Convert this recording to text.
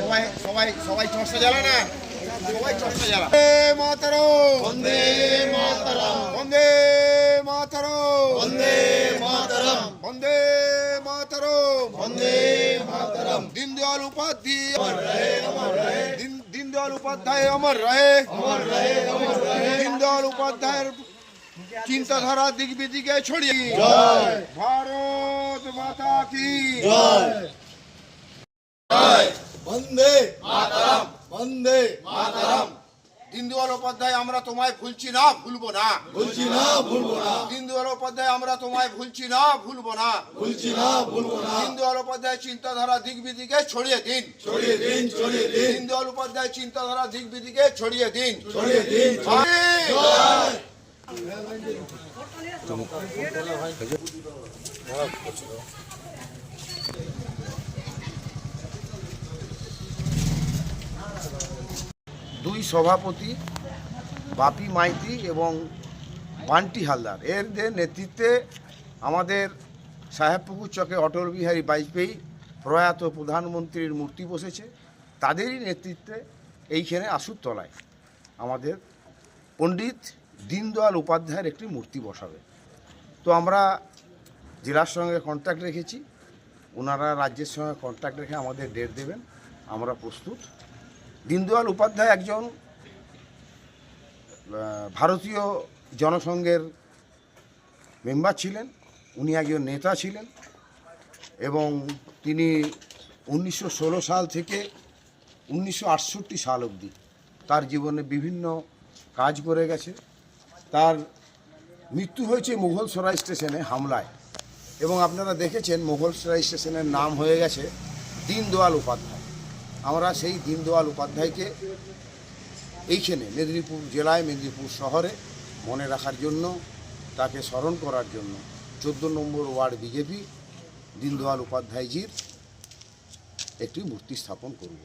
সবাই সবাই সবাই চর্চা জ্বালা না? সবাই চর্চা জ্বালা। মাতারো বন্দে মাতারম। বন্দে মাতারো বন্দে মাতারম। বন্দে মাতারম। বন্দে মাতারম। দীনদয়াল উপাধ্যায়। দীনদয়াল উপাধ্যায় অমর রহে। অমর রহে অমর রহে। দীনদয়াল উপাধ্যায়ের চিন্তাধারা দিক বিদিকে ছড়িয়ে। জয়। ভারত মাতা কি জয়। বন্দে মাতারাম। বন্দে মাতারাম। দীনদয়াল উপাধ্যায় আমরা তোমায় ভুলছি না ভুলবো না। বলছি না ভুলবো না। দীনদয়াল উপাধ্যায় আমরা তোমায় ভুলছি না ভুলবো না। বলছি না ভুলবো না। দীনদয়াল উপাধ্যায় চিন্তাধারা দিক বিদিকে ছড়িয়ে দিন। ছড়িয়ে দিন ছড়িয়ে দিন। দীনদয়াল উপাধ্যায় চিন্তাধারা দিক বিদিকে ছড়িয়ে দিন ছড়িয়ে দিন। জয়। দুই সভাপতি, বাপি মাইতি এবং বান্টি হালদার। এদের নেতৃত্বে আমাদের সাহেবপুকুর চকে অটল বিহারী বাজপেয়ী প্রয়াত প্রধানমন্ত্রীর মূর্তি বসেছে, তাদেরই নেতৃত্বে এইখানে তলায় আমাদের পণ্ডিত দীনদয়াল উপাধ্যায়ের একটি মূর্তি বসাবে। তো আমরা জেলার সঙ্গে কন্ট্যাক্ট রেখেছি, ওনারা রাজ্যের সঙ্গে কন্ট্যাক্ট রেখে আমাদের ডেট দেবেন, আমরা প্রস্তুত। দীনদয়াল উপাধ্যায় একজন ভারতীয় জনসংঘের মেম্বার ছিলেন, উনি একজন নেতা ছিলেন এবং তিনি উনিশশো ষোলো সাল থেকে উনিশশো আটষট্টি সাল অবধি তার জীবনে বিভিন্ন কাজ করে গেছে। তার মৃত্যু হয়েছে মুঘল সরাই স্টেশনে হামলায় এবং আপনারা দেখেছেন মুঘল সরাই স্টেশনের নাম হয়ে গেছে দীনদয়াল উপাধ্যায়। আমরা সেই দীনদয়াল উপাধ্যায়কে এইখানে মেদিনীপুর জেলায়, মেদিনীপুর শহরে মনে রাখার জন্য, তাকে স্মরণ করার জন্য চোদ্দ নম্বর ওয়ার্ড বিজেপি দীনদয়াল উপাধ্যায়জির একটি মূর্তি স্থাপন করব।